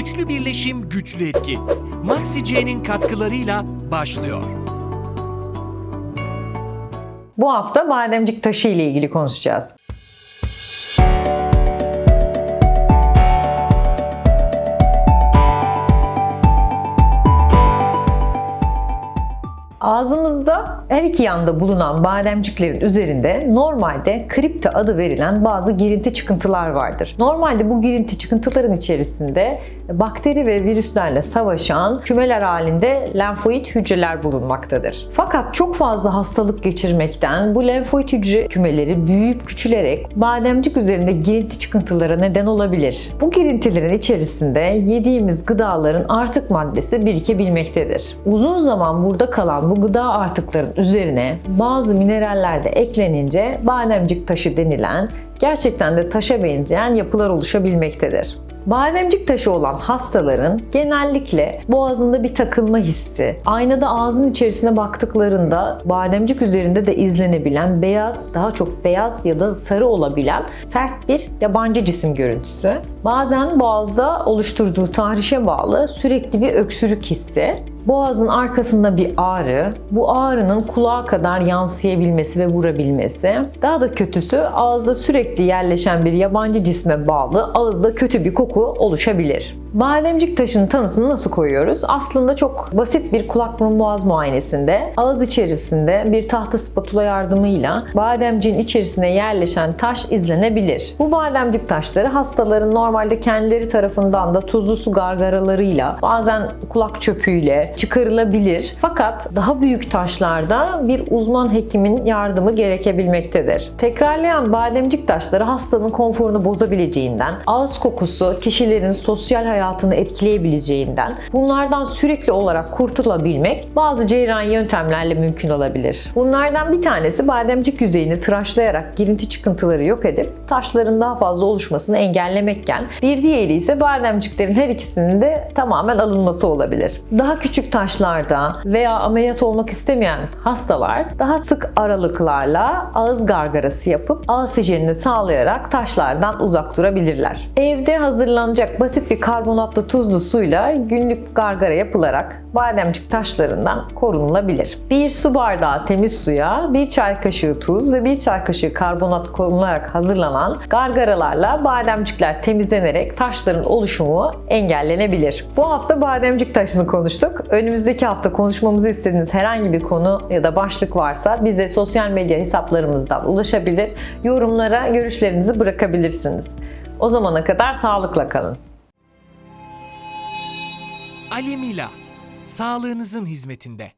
Üçlü birleşim güçlü etki. Maxi C'nin katkılarıyla başlıyor. Bu hafta bademcik taşı ile ilgili konuşacağız. Ağzımızda her iki yanda bulunan bademciklerin üzerinde normalde kripte adı verilen bazı girinti çıkıntılar vardır. Normalde bu girinti çıkıntıların içerisinde bakteri ve virüslerle savaşan kümeler halinde lenfoid hücreler bulunmaktadır. Fakat çok fazla hastalık geçirmekten bu lenfoid hücre kümeleri büyüyüp küçülerek bademcik üzerinde girinti çıkıntılara neden olabilir. Bu girintilerin içerisinde yediğimiz gıdaların artık maddesi birikebilmektedir. Uzun zaman burada kalan bu gıda artıkların üzerine bazı mineraller de eklenince bademcik taşı denilen gerçekten de taşa benzeyen yapılar oluşabilmektedir. Bademcik taşı olan hastaların genellikle boğazında bir takılma hissi, aynada ağzın içerisine baktıklarında bademcik üzerinde de izlenebilen beyaz, daha çok beyaz ya da sarı olabilen sert bir yabancı cisim görüntüsü, bazen boğazda oluşturduğu tahrişe bağlı sürekli bir öksürük hissi, Boğazın arkasında bir ağrı, bu ağrının kulağa kadar yansıyabilmesi ve vurabilmesi. Daha da kötüsü ağızda sürekli yerleşen bir yabancı cisme bağlı ağızda kötü bir koku oluşabilir. Bademcik taşının tanısını nasıl koyuyoruz? Aslında çok basit bir kulak burun boğaz muayenesinde ağız içerisinde bir tahta spatula yardımıyla bademciğin içerisine yerleşen taş izlenebilir. Bu bademcik taşları hastaların normalde kendileri tarafından da tuzlu su gargaralarıyla bazen kulak çöpüyle çıkarılabilir. Fakat daha büyük taşlarda bir uzman hekimin yardımı gerekebilmektedir. Tekrarlayan bademcik taşları hastanın konforunu bozabileceğinden, ağız kokusu kişilerin sosyal hayatını etkileyebileceğinden, bunlardan sürekli olarak kurtulabilmek bazı cerrahi yöntemlerle mümkün olabilir. Bunlardan bir tanesi bademcik yüzeyini tıraşlayarak girinti çıkıntıları yok edip taşların daha fazla oluşmasını engellemekken, bir diğeri ise bademciklerin her ikisinin de tamamen alınması olabilir. Daha küçük taşlarda veya ameliyat olmak istemeyen hastalar daha sık aralıklarla ağız gargarası yapıp ağız hijyenini sağlayarak taşlardan uzak durabilirler. Evde hazırlanacak basit bir karbonatlı tuzlu suyla günlük gargara yapılarak bademcik taşlarından korunulabilir. Bir su bardağı temiz suya bir çay kaşığı tuz ve bir çay kaşığı karbonat konularak hazırlanan gargaralarla bademcikler temizlenerek taşların oluşumu engellenebilir. Bu hafta bademcik taşını konuştuk. Önümüzdeki hafta konuşmamızı istediğiniz herhangi bir konu ya da başlık varsa bize sosyal medya hesaplarımızdan ulaşabilir, yorumlara görüşlerinizi bırakabilirsiniz. O zamana kadar sağlıkla kalın. Alemila, sağlığınızın hizmetinde.